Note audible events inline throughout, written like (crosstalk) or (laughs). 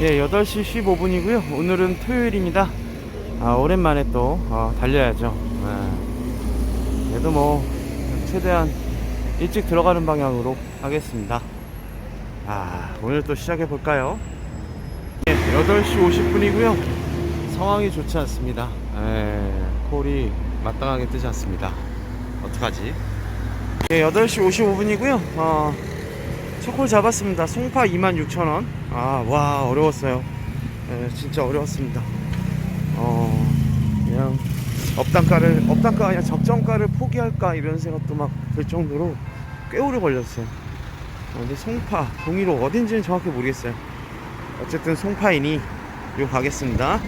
예, 8시 15분이고요. 오늘은 토요일입니다. 아, 오랜만에 또 어, 달려야죠. 예. 그래도 뭐 최대한 일찍 들어가는 방향으로 하겠습니다. 아, 오늘 또 시작해 볼까요? 예, 8시 50분이고요. 상황이 좋지 않습니다. 예, 콜이 마땅하게 뜨지 않습니다. 어떡하지? 예, 8시 55분이고요. 어, 첫콜 잡았습니다. 송파 26,000원. 아, 와, 어려웠어요. 예, 진짜 어려웠습니다. 어, 그냥 업단가를, 업단가 아니라 적정가를 포기할까 이런 생각도 막 들 정도로 꽤 오래 걸렸어요. 어, 근데 송파, 동의로 어딘지는 정확히 모르겠어요. 어쨌든 송파이니 요 가겠습니다.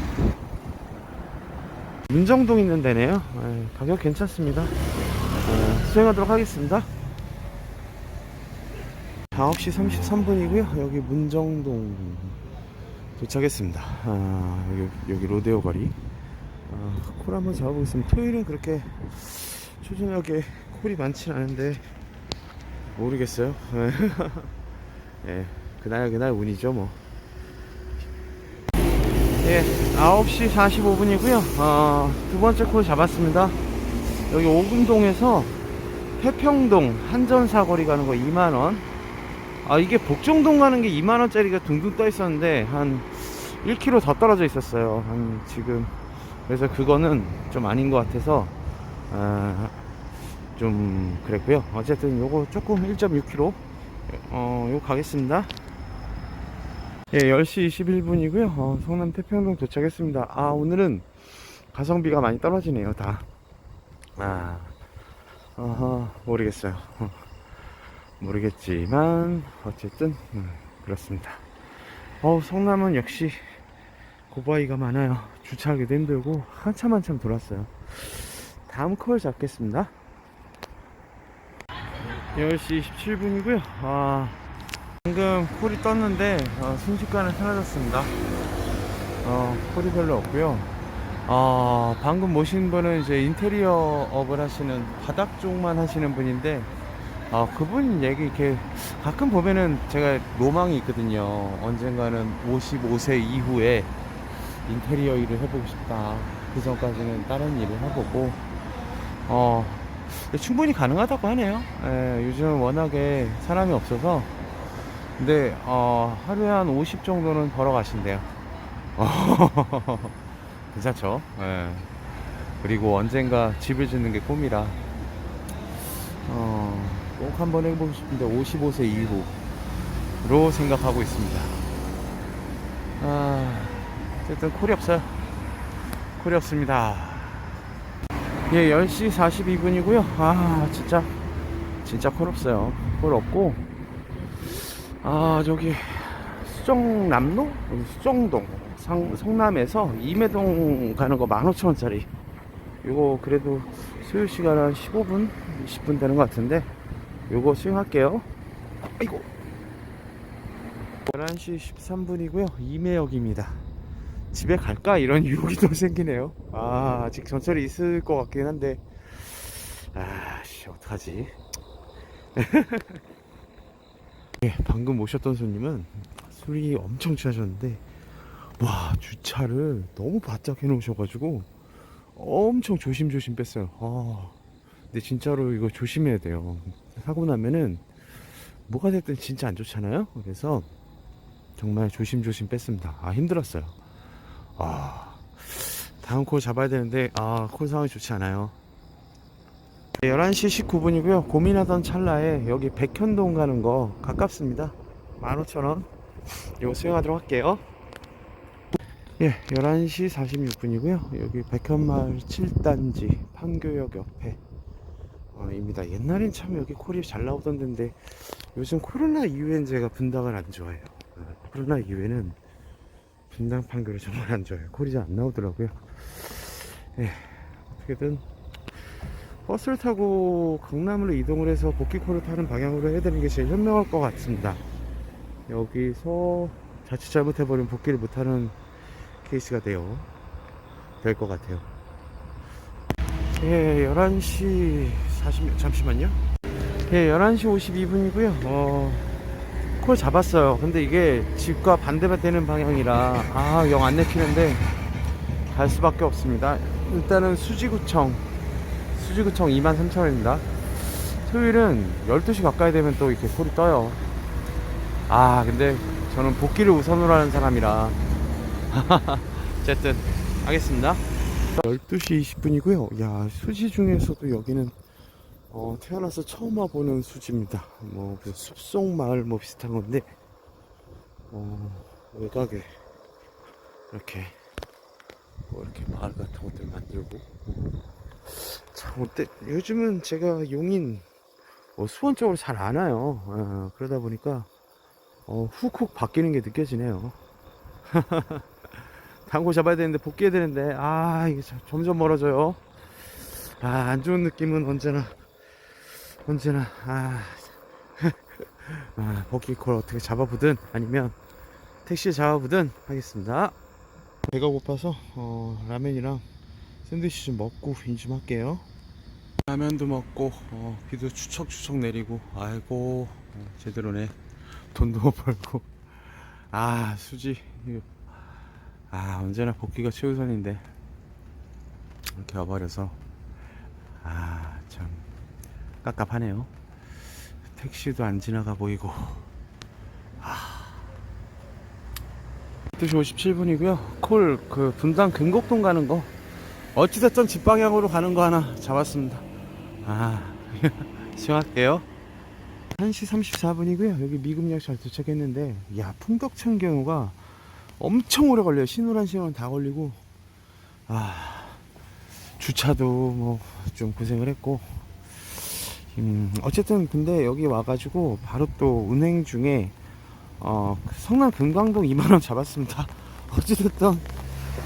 문정동 있는 데네요. 예, 가격 괜찮습니다. 어, 수행하도록 하겠습니다. 9시 33분이고요. 여기 문정동 도착했습니다. 아, 여기, 여기 로데오 거리. 아, 콜 한번 잡아보겠습니다. 토요일은 그렇게 초저녁에 콜이 많진 않은데 모르겠어요. (laughs) 예, 그날 그날 운이죠 뭐. 예, 9시 45분이고요. 어, 두 번째 콜 잡았습니다. 여기 오금동에서 태평동 한전 사거리 가는 거 2만 원. 아 이게 복정동 가는 게 2만 원짜리가 둥둥 떠 있었는데 한 1km 더 떨어져 있었어요. 한 지금 그래서 그거는 좀 아닌 것 같아서 아, 좀 그랬고요. 어쨌든 요거 조금 1.6km 어 요거 가겠습니다. 예, 10시 21분이고요. 어, 성남 태평동 도착했습니다. 아 오늘은 가성비가 많이 떨어지네요. 다. 아, 모르겠어요. 어. 모르겠지만 어쨌든 음, 그렇습니다. 어 성남은 역시 고바위가 많아요. 주차하기도 힘들고 한참 한참 돌았어요. 다음 콜 잡겠습니다. 10시 27분이고요. 아 방금 콜이 떴는데 어, 순식간에 사라졌습니다. 어 콜이 별로 없고요. 어, 방금 모신 분은 이제 인테리어 업을 하시는 바닥 쪽만 하시는 분인데 아, 그분 얘기 이렇게 가끔 보면은 제가 로망이 있거든요. 언젠가는 55세 이후에 인테리어 일을 해보고 싶다. 그 전까지는 다른 일을 해보고, 어, 충분히 가능하다고 하네요. 예, 요즘 워낙에 사람이 없어서. 근데, 어, 하루에 한 50 정도는 벌어 가신대요. (laughs) 괜찮죠? 예. 그리고 언젠가 집을 짓는 게 꿈이라. 어, 꼭 한번 해보고 싶은데 55세 이후로 생각하고 있습니다. 아, 어쨌든 콜이 없어요. 콜이 없습니다. 예, 10시 42분이고요. 아, 진짜 진짜 콜 없어요. 콜 없고 아, 저기 수정남로? 수정동 상, 성남에서 임해동 가는 거 15,000원짜리 이거 그래도 소요 시간 한 15분, 20분 되는 것 같은데 요거 수행할게요. 아이고. 11시 13분이고요. 임해역입니다. 집에 갈까? 이런 (laughs) 유혹이 또 생기네요. 아, 아직 전철이 있을 것 같긴 한데. 아, 씨, 어떡하지? (laughs) 예, 방금 모셨던 손님은 술이 엄청 취하셨는데, 와, 주차를 너무 바짝 해놓으셔가지고, 엄청 조심조심 뺐어요. 아, 근데 진짜로 이거 조심해야 돼요. 사고 나면은 뭐가 됐든 진짜 안 좋잖아요. 그래서 정말 조심조심 뺐습니다. 아 힘들었어요. 아 다음 콜 잡아야 되는데 아콜 상황이 좋지 않아요. 11시 19분이고요. 고민하던 찰나에 여기 백현동 가는 거 가깝습니다. 15,000원. 이거 수행하도록 할게요. 예, 11시 46분이고요. 여기 백현마을 7단지 판교역 옆에 어, 입니다. 옛날엔 참 여기 콜이 잘 나오던 데인데 요즘 코로나 이후엔 제가 분당을 안 좋아해요. 어, 코로나 이후에는 분당 판교를 정말 안 좋아해요. 콜이 잘안 나오더라고요. 예, 어떻게든 버스를 타고 강남으로 이동을 해서 복귀콜을 타는 방향으로 해야 되는 게 제일 현명할 것 같습니다. 여기서 자칫 잘못해버리면 복귀를 못하는 케이스가 돼요. 될 것 같아요. 예, 11시 40, 잠시만요. 예, 11시 52분이고요. 어, 콜 잡았어요. 근데 이게 집과 반대가 되는 방향이라, 아, 영 안 내키는데, 갈 수밖에 없습니다. 일단은 수지구청, 수지구청 23,000원입니다. 토요일은 12시 가까이 되면 또 이렇게 콜이 떠요. 아, 근데 저는 복귀를 우선으로 하는 사람이라. (laughs) 어쨌든, 하겠습니다. 12시 20분이고요. 야, 수지 중에서도 여기는 어, 태어나서 처음 와보는 수지입니다. 뭐, 그 숲속 마을 뭐 비슷한 건데, 어, 외곽에 이렇게, 뭐 이렇게 마을 같은 것들 만들고, 어, 참, 어때, 요즘은 제가 용인, 뭐 수원 쪽으로 잘 안 와요. 어, 그러다 보니까, 어, 훅훅 바뀌는 게 느껴지네요. (laughs) 당구 잡아야 되는데, 복귀해야 되는데, 아, 이게 참 점점 멀어져요. 아, 안 좋은 느낌은 언제나, 언제나 아, (laughs) 아 버킷콜 어떻게 잡아보든 아니면 택시 잡아보든 하겠습니다. 배가 고파서 어, 라면이랑 샌드위치 좀 먹고 인좀 할게요. 라면도 먹고 어, 비도 추척추척 내리고 아이고 어, 제대로네. 돈도 못 (laughs) 벌고. 아 수지 아 언제나 복귀가 최우선인데. 이렇게 와버려서. 아참 깝깝하네요. 택시도 안 지나가 보이고. 아. 12시 57분이고요. 콜, 그, 분당 금곡동 가는 거. 어찌됐든 집 방향으로 가는 거 하나 잡았습니다. 아, (laughs) 시원할게요. 1시 34분이고요. 여기 미금역 잘 도착했는데, 야, 풍덕천 경우가 엄청 오래 걸려요. 신호란 시간은 다 걸리고. 아, 주차도 뭐 좀 고생을 했고, 음, 어쨌든 근데 여기 와가지고 바로 또 운행 중에 어, 성남 금강동 (laughs) 2만원 잡았습니다. 어찌됐든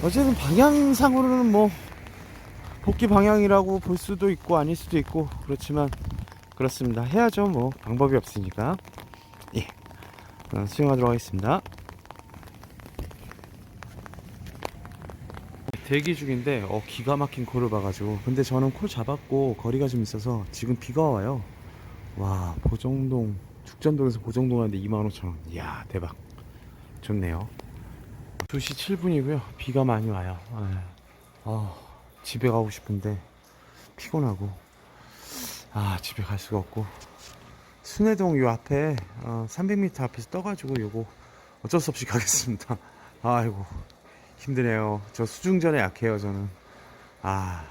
어쨌든 방향상으로는 뭐 복귀 방향이라고 볼 수도 있고 아닐 수도 있고 그렇지만 그렇습니다. 해야죠 뭐 방법이 없으니까 예 어, 수행하도록 하겠습니다. 대기 중인데 어 기가 막힌 콜을 봐가지고. 근데 저는 콜 잡았고 거리가 좀 있어서 지금 비가 와요. 와 보정동 축전동에서 보정동 하는데 25,000원. 이야 대박. 좋네요. 2시 7분이고요. 비가 많이 와요. 아, 아, 집에 가고 싶은데 피곤하고. 아 집에 갈 수가 없고. 순회동 요 앞에 어, 300m 앞에서 떠가지고 요거 어쩔 수 없이 가겠습니다. (laughs) 아이고 힘드네요. 저 수중전에 약해요, 저는. 아.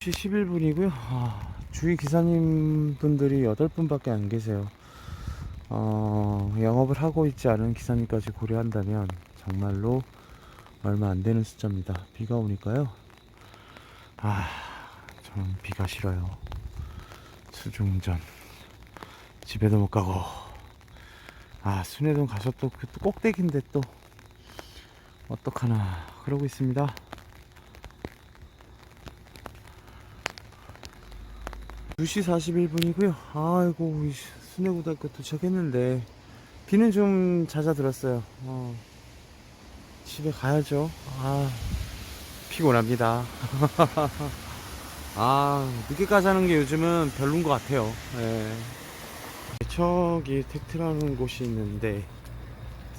11분이고요. 아, 주위 기사님 분들이 8분밖에 안 계세요. 어, 영업을 하고 있지 않은 기사님까지 고려한다면 정말로 얼마 안 되는 숫자입니다. 비가 오니까요. 아, 저는 비가 싫어요. 수중전. 집에도 못 가고. 아, 순회동 가서 또, 그 꼭대기인데 또. 어떡하나. 그러고 있습니다. 두시 41분이고요. 아이고 이 순회고등학교 도착했는데 비는 좀 잦아들었어요. 어, 집에 가야죠. 아 피곤합니다. (laughs) 아 늦게까지 하는 게 요즘은 별론 것 같아요. 예. 저기 텍트라는 곳이 있는데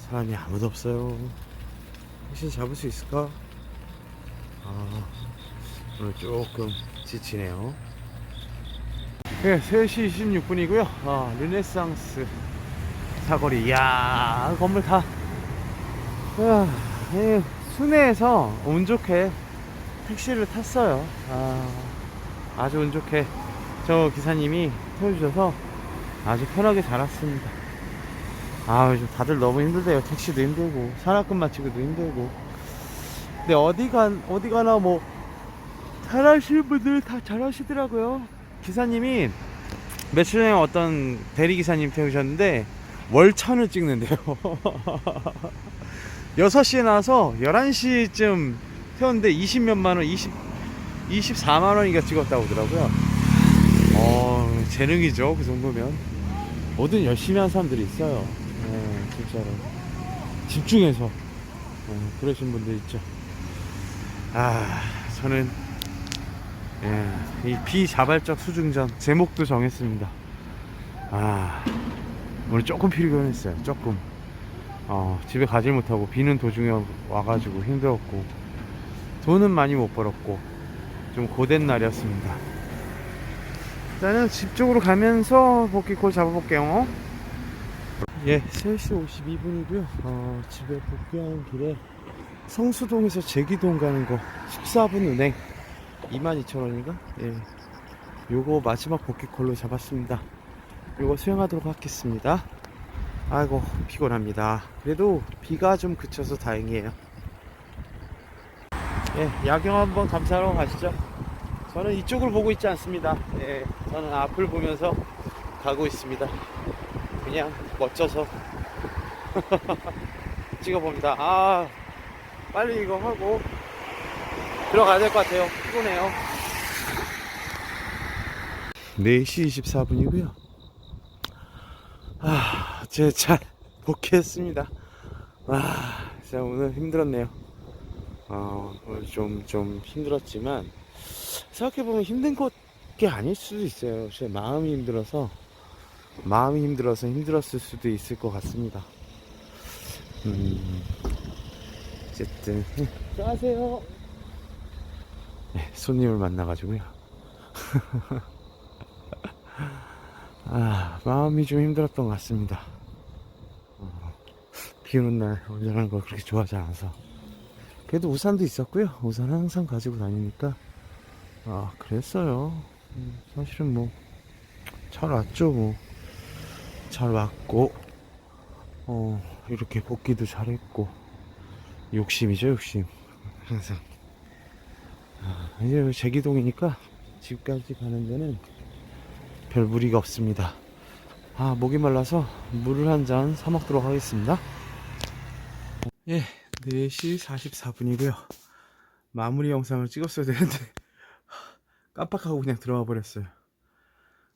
사람이 아무도 없어요 혹시 잡을 수 있을까? 아, 오늘 조금 지치네요. 네, 3시 26분이고요. 아, 르네상스 사거리. 이야, 건물 다. 아, 예, 순회에서 운 좋게 택시를 탔어요. 아, 아주 운 좋게 저 기사님이 태워주셔서 아주 편하게 잘 왔습니다. 아, 요즘 다들 너무 힘들대요. 택시도 힘들고, 산악금 마치기도 힘들고. 근데 어디 간, 어디 가나 뭐, 잘하시는 분들 다 잘하시더라고요. 기사님이 며칠 전에 어떤 대리기사님 태우셨는데, 월천을 찍는데요. (laughs) 6시에 나와서 11시쯤 태웠는데 20몇만 원, 20, 24만 원인가 찍었다고 하더라고요. 어, 재능이죠. 그 정도면. 뭐든 열심히 하는 사람들이 있어요. 네, 진짜로. 집중해서. 네, 그러신 분들 있죠. 아, 저는, 예, 이 비자발적 수중전, 제목도 정했습니다. 아, 오늘 조금 피곤했어요. 조금. 어, 집에 가질 못하고 비는 도중에 와가지고 힘들었고 돈은 많이 못 벌었고 좀 고된 날이었습니다. 일단은 집 쪽으로 가면서 복귀콜 잡아볼게요. 예, 3시 52분이고요. 어, 집에 복귀하는 길에 성수동에서 제기동 가는 거 숙사분 은행 22,000원인가? 예. 요거 마지막 복귀콜로 잡았습니다. 요거 수행하도록 하겠습니다. 아이고 피곤합니다. 그래도 비가 좀 그쳐서 다행이에요. 예, 야경 한번 감사하러 가시죠. 저는 이쪽을 보고 있지 않습니다. 예, 저는 앞을 보면서 가고 있습니다. 그냥 멋져서 (laughs) 찍어봅니다. 아, 빨리 이거 하고 들어가야 될 것 같아요. 피곤해요. 4시 24분이고요. 아, 제 잘 복귀했습니다. 아, 진짜 오늘 힘들었네요. 어, 오늘 좀, 좀 힘들었지만, 생각해보면 힘든 게 아닐 수도 있어요. 제 마음이 힘들어서, 마음이 힘들어서 힘들었을 수도 있을 것 같습니다. 음, 어쨌든, 안녕하세요. 네, 손님을 만나가지고요. (laughs) 아, 마음이 좀 힘들었던 것 같습니다. 어, 비 오는 날 운전하는 걸 그렇게 좋아하지 않아서. 그래도 우산도 있었고요. 우산 항상 가지고 다니니까. 아, 그랬어요. 음, 사실은 뭐, 잘 왔죠, 뭐. 잘 왔고, 어, 이렇게 복귀도 잘했고. 욕심이죠, 욕심. 항상. 아, 이제 제기동이니까 집까지 가는 데는 별 무리가 없습니다. 아, 목이 말라서 물을 한 잔 사 먹도록 하겠습니다. 예, 4시 44분이고요. 마무리 영상을 찍었어야 되는데 깜빡하고 그냥 들어와 버렸어요.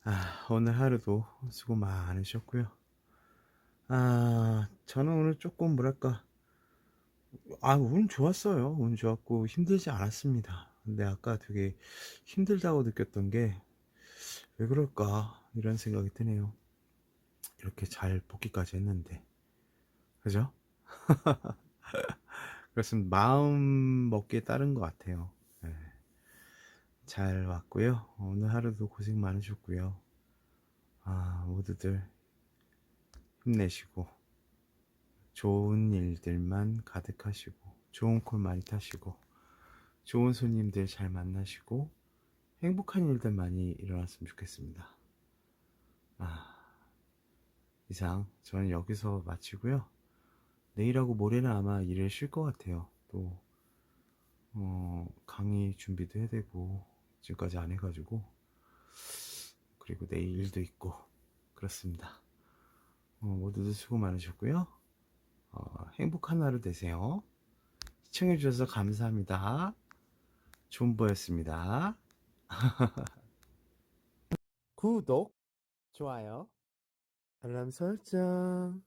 아, 오늘 하루도 수고 많으셨고요. 아, 저는 오늘 조금 뭐랄까 아, 운 좋았어요. 운 좋았고 힘들지 않았습니다. 근데 아까 되게 힘들다고 느꼈던 게 왜 그럴까 이런 생각이 드네요. 이렇게 잘 복귀까지 했는데 그죠? (laughs) 그렇습니다. 마음 먹기에 따른 것 같아요. 네. 잘 왔고요. 오늘 하루도 고생 많으셨고요. 아, 모두들 힘내시고 좋은 일들만 가득하시고 좋은 콜 많이 타시고 좋은 손님들 잘 만나시고 행복한 일들 많이 일어났으면 좋겠습니다. 아, 이상 저는 여기서 마치고요. 내일하고 모레는 아마 일을 쉴 것 같아요. 또 어, 강의 준비도 해야 되고 지금까지 안 해가지고 그리고 내일 일도 있고 그렇습니다. 어, 모두들 수고 많으셨고요. 어, 행복한 하루 되세요. 시청해 주셔서 감사합니다. 존보였습니다. (laughs) 구독, 좋아요, 알람 설정.